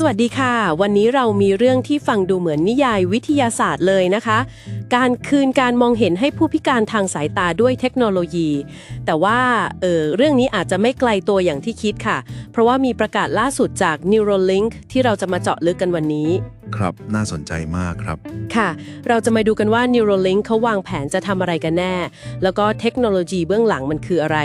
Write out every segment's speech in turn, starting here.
สวัสดีค่ะ วันนี้เรามีเรื่องที่ฟังดูเหมือนนิยายวิทยาศาสตร์เลยนะคะ การคืนการมองเห็นให้ผู้พิการทางสายตาด้วยเทคโนโลยี แต่ว่าเออเรื่องนี้อาจจะไม่ไกลตัวอย่างที่คิดค่ะ เพราะว่ามีประกาศล่าสุดจาก Neuralink ที่เราจะมาเจาะลึกกันวันนี้ ครับน่าสนใจมากครับ ค่ะ เราจะมาดูกันว่า Neuralink เขาวางแผนจะทำอะไรกันแน่ แล้วก็เทคโนโลยีเบื้องหลังมันคืออะไร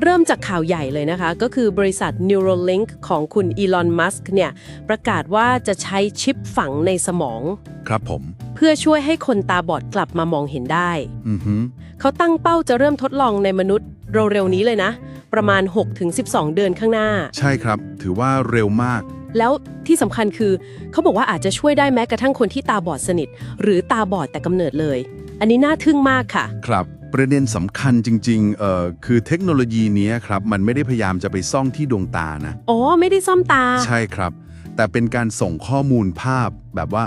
เริ่มจากข่าวใหญ่เลยนะคะ ก็คือบริษัท Neuralink ของคุณอีลอนมัสก์เนี่ยประกาศว่าจะใช้ชิปฝังในสมอง ครับผม เพื่อช่วยให้คนตาบอดกลับมามองเห็นได้ อือฮึเขาตั้งเป้าจะเริ่มทดลองในมนุษย์เร็วๆนี้เลยนะ ประมาณ 6-12 เดือนข้างหน้า ใช่ครับ ถือว่าเร็วมาก แล้วที่สำคัญคือ เขาบอกว่าอาจจะช่วยได้แม้กระทั่งคนที่ตาบอดสนิท หรือตาบอดแต่กำเนิดเลย อันนี้น่าทึ่งมากค่ะ ครับ ประเด็นสำคัญจริงๆเอ่อคือเทคโนโลยีเนี้ยครับ มันไม่ได้พยายามจะไปซ่องที่ดวงตานะ อ๋อ ไม่ได้ซ่อมตา ใช่ครับ แต่เป็นการส่งข้อมูลภาพแบบว่า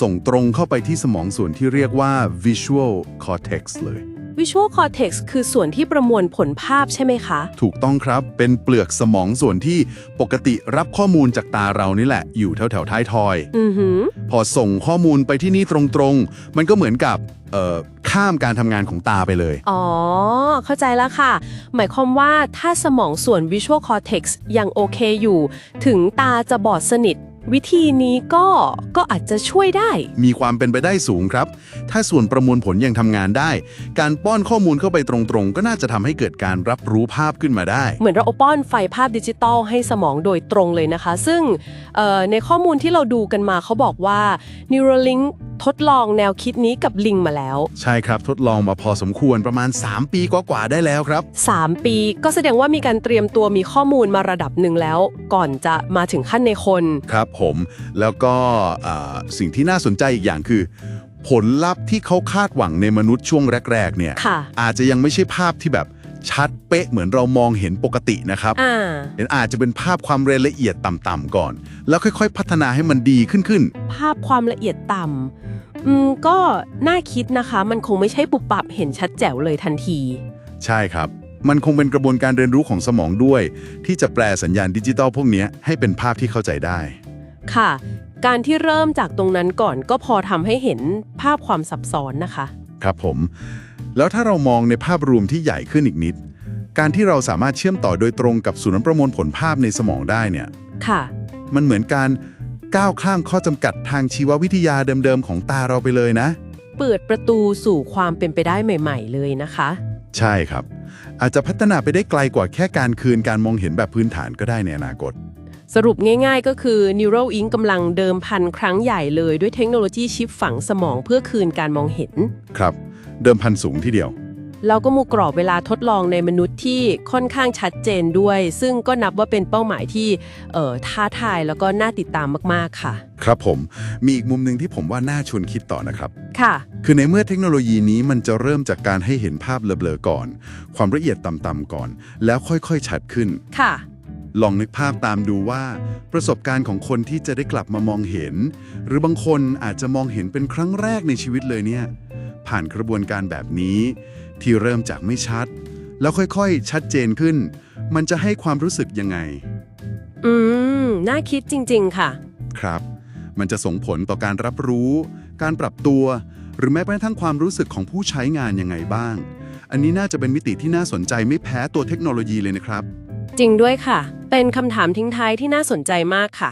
ส่งตรงเข้าไปที่สมองส่วนที่เรียกว่า visual cortex เลย Visual Cortex คือส่วนที่ประมวลผลภาพใช่ไหมคะ ถูกต้องครับ เป็นเปลือกสมองส่วนที่ปกติรับข้อมูลจากตาเรานี่แหละ อยู่แถวแถวๆท้ายทอย อือหือ พอส่งข้อมูลไปที่นี่ตรงๆ มันก็เหมือนกับเอ่อข้ามการทำงานของตาไปเลย อ๋อ เข้าใจแล้วค่ะ หมายความว่าถ้าสมองส่วน Visual Cortex ยังโอเคอยู่ ถึงตาจะบอดสนิท วิธีนี้ก็ก็อาจจะช่วยได้ มีความเป็นไปได้สูงครับ ถ้าส่วนประมวลผลยังทำงานได้ การป้อนข้อมูลเข้าไปตรงๆ ก็น่าจะทำให้เกิดการรับรู้ภาพขึ้นมาได้ เหมือนเราเอาป้อนไฟภาพดิจิตอลให้สมองโดยตรงเลยนะคะ ซึ่งเอ่อในข้อมูลที่เราดูกันมาเขาบอกว่า Neuralink ทดลองแนวคิดนี้กับลิงมาแล้ว ใช่ครับทดลองมาพอสมควรประมาณ 3 ปีกว่าๆได้แล้วครับ 3 ปีก็แสดงว่ามีการเตรียมตัวมีข้อมูลมาระดับหนึ่งแล้ว ก่อนจะมาถึงขั้นในคน ครับผมแล้วก็อ่าสิ่งที่น่าสนใจอีกอย่างคือ ผลลัพธ์ที่เขาคาดหวังในมนุษย์ช่วงแรก ๆ เนี่ยค่ะอาจจะยังไม่ใช่ภาพที่แบบ ชัดเป๊ะเหมือนเรามองเห็นปกตินะครับอ่าเห็นอาจจะเป็นภาพความรายละเอียดต่ำๆก่อน แล้วค่อยๆ พัฒนาให้มันดีขึ้นขึ้น ภาพความละเอียดต่ำอืมก็น่าคิดนะคะ มันคงไม่ใช่ปุบปับเห็นชัดแจ๋วเลยทันที ใช่ครับ มันคงเป็นกระบวนการเรียนรู้ของสมองด้วย ที่จะแปลสัญญาณดิจิตอลพวกเนี้ยให้เป็นภาพที่เข้าใจได้ ค่ะ การที่เริ่มจากตรงนั้นก่อนก็พอทำให้เห็นภาพความซับซ้อนนะคะ ครับผม แล้วถ้าเรามองในภาพรวมที่ใหญ่ขึ้นอีกนิด การที่เราสามารถเชื่อมต่อโดยตรงกับศูนย์ประมวลผลภาพในสมองได้เนี่ย ค่ะ มันเหมือนการก้าวข้ามข้อจำกัดทางชีววิทยาเดิมๆของตาเราไปเลยนะ เปิดประตูสู่ความเป็นไปได้ใหม่ ๆ เลยนะคะ ใช่ครับ อาจจะพัฒนาไปได้ไกลกว่าแค่การคืนการมองเห็นแบบพื้นฐานก็ได้ในอนาคต สรุปง่ายๆ ก็คือ Neuralink กำลังเดิมพันครั้งใหญ่เลยด้วยเทคโนโลยีชิปฝังสมองเพื่อคืนการมองเห็น ครับ เดิมพันสูงทีเดียวแล้วก็มูกรอบเวลาทดลองในมนุษย์ที่ค่อนข้างชัดเจนด้วย ซึ่งก็นับว่าเป็นเป้าหมายที่เอ่อท้าทายแล้วก็น่าติดตามมากๆค่ะ ครับผมมีอีกมุมหนึ่งที่ผมว่าน่าชวนคิดต่อนะครับ ค่ะ คือในเมื่อเทคโนโลยีนี้มันจะเริ่มจากการให้เห็นภาพเบลอๆก่อน ความละเอียดต่ำๆก่อน แล้วค่อยๆชัดขึ้น ค่ะ ลองนึกภาพตามดูว่า ประสบการณ์ของคนที่จะได้กลับมามองเห็น หรือบางคนอาจจะมองเห็นเป็นครั้งแรกในชีวิตเลยเนี่ย ผ่านกระบวนการแบบนี้ ที่เริ่มจากไม่ชัด แล้วค่อยๆ ชัดเจนขึ้น มันจะให้ความรู้สึกยังไง อืม น่าคิดจริง ๆ ค่ะ ครับ มันจะส่งผลต่อการรับรู้ การปรับตัว หรือแม้กระทั่งความรู้สึกของผู้ใช้งานยังไงบ้าง อันนี้น่าจะเป็นมิติที่น่าสนใจไม่แพ้ตัวเทคโนโลยีเลยนะครับ จริงด้วยค่ะ เป็นคำถามทิ้งท้ายที่น่าสนใจมากค่ะ